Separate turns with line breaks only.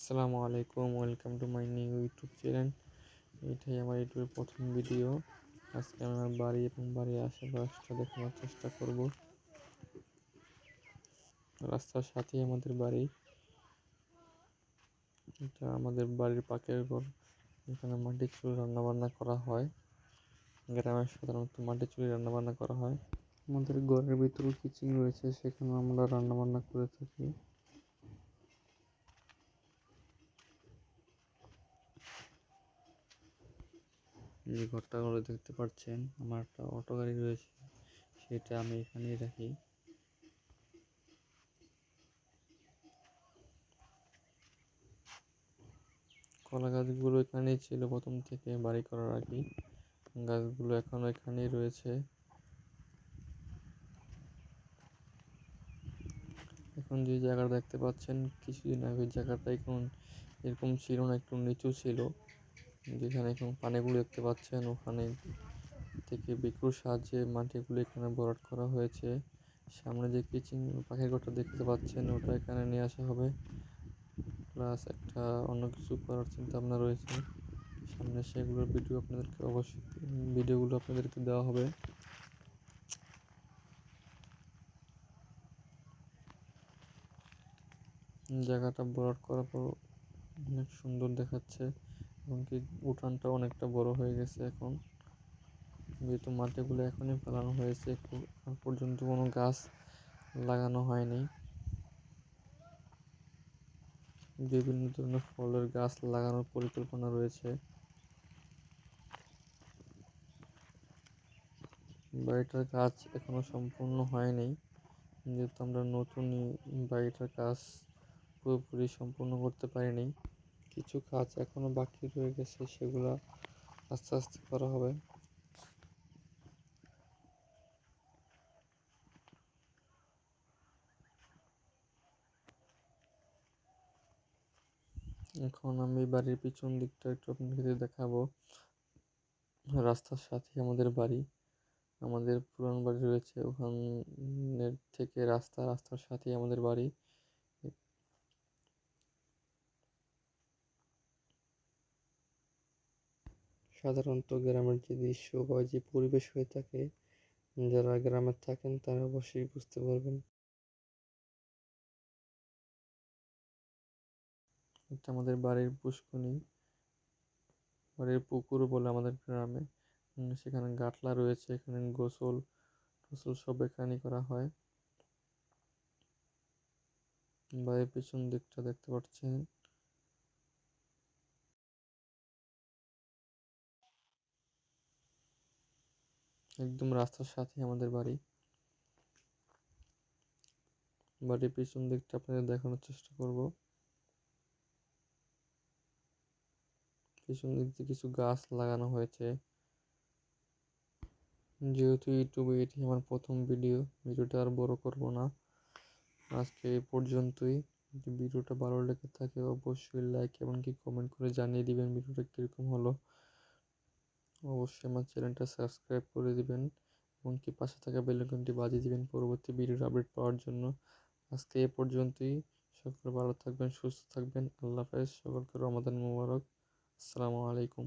আসসালামু আলাইকুম, welcome to my new YouTube channel. এটাই আমার ইউটিউবের প্রথম ভিডিও। আজকে আমি আমার বাড়ি এবং বাড়ির আশেপাশটা দেখানোর চেষ্টা করব। রাস্তার সাথেই আমাদের বাড়ি। এটা আমাদের বাড়ির পাকের ঘর। এখানে মাটির চুল রান্নাবান্না করা হয়। গ্রামে সাধারণত মাটির চুলে রান্নাবান্না করা হয়। আমাদের ঘরের ভিতরেও কিচেন রয়েছে সেখানে আমরা রান্নাবান্না করে থাকি। যে ঘরটা ঘরে দেখতে পাচ্ছেন, আমার একটা অটো গাড়ি রয়েছে, সেটা আমি এখানেই রাখি। কলা গাছগুলো এখানেই ছিল প্রথম থেকে বাড়ি করার আগে। গাছগুলো এখন এখানেই রয়েছে। এখন যে জায়গাটা দেখতে পাচ্ছেন, কিছুদিন আগে জায়গাটা এখন এরকম ছিল না, একটু নিচু ছিল। যেখানে এখন পানিগুলো দেখতে পাচ্ছেন, ওখানে থেকে বিক্রুর সাহায্যে মাটিগুলো এখানে ভরাট করা হয়েছে। সামনে যে কিচিং পাখির ঘরটা দেখতে পাচ্ছেন, ওটা এখানে নিয়ে আসা হবে। প্লাস একটা অন্য কিছু করার চিন্তা ভাবনা রয়েছে। সামনে সেগুলোর ভিডিও আপনাদেরকে অবশ্যই, ভিডিওগুলো আপনাদেরকে দেওয়া হবে। জায়গাটা ভরাট করার পর অনেক সুন্দর দেখাচ্ছে। এমনকি উঠানটা অনেকটা বড় হয়ে গেছে এখন। যেহেতু মাটিগুলো এখনই ফেলানো হয়েছে এখন পর্যন্ত কোনো গাছ লাগানো হয়নি। বিভিন্ন ধরনের ফলের গাছ লাগানোর পরিকল্পনা রয়েছে। বাড়িটার কাজ এখনও সম্পূর্ণ হয়নি। যেহেতু আমরা নতুনই বাড়িটার কাজ পুরোপুরি সম্পূর্ণ করতে পারিনি। কিছু কাজ এখনও বাকি রয়ে গেছে, সেগুলো আস্তে আস্তে করা হবে। এখন আমি বাড়ির পিছন দিকটা একটু আপনাদের দেখাবো। রাস্তার সাথে আমাদের বাড়ি, আমাদের পুরান বাড়ি রয়েছে, ওখানের থেকে রাস্তা, রাস্তার সাথেই আমাদের বাড়ি। সাধারণত গ্রামের যে দৃশ্য বা যে পরিবেশ হয়ে থাকে, যারা গ্রামে থাকেন তারা অবশ্যই বুঝতে পারবেন। এটা আমাদের বাড়ির পুষ্কনি বাড়ির পুকুর বলে আমাদের গ্রামে। সেখানে গাটলা রয়েছে, এখানে গোসল টোসল সব এখানেই করা হয়। বাড়ির পিছন দিকটা দেখতে পাচ্ছেন। একদম রাস্তার সাথে আমাদের বাড়ি। বাড়ির পিছন দিকটা আপনাদের দেখানোর চেষ্টা করব। পিছন দিক দিয়ে কিছু গাছ লাগানো হয়েছে। যেহেতু ইউটিউবে এটি আমার প্রথম ভিডিও, ভিডিওটা আর বড় করব না। আজকে এই পর্যন্তই। ভিডিওটা ভালো লেগে থাকে, অবশ্যই লাইক এবং কি কমেন্ট করে জানিয়ে দিবেন ভিডিওটা কীরকম হলো। অবশ্যই আমার চ্যানেলটা সাবস্ক্রাইব করে দিবেন এবং কি পাশে থাকা বেলাইকনটি বাজিয়ে দিবেন পরবর্তী ভিডিওর আপডেট পাওয়ার জন্য। আজকে এ পর্যন্তই। সকলে ভালো থাকবেন, সুস্থ থাকবেন। আল্লাহ হাফেজ। সকলকে রমাদান মুবারক। আসসালামু আলাইকুম।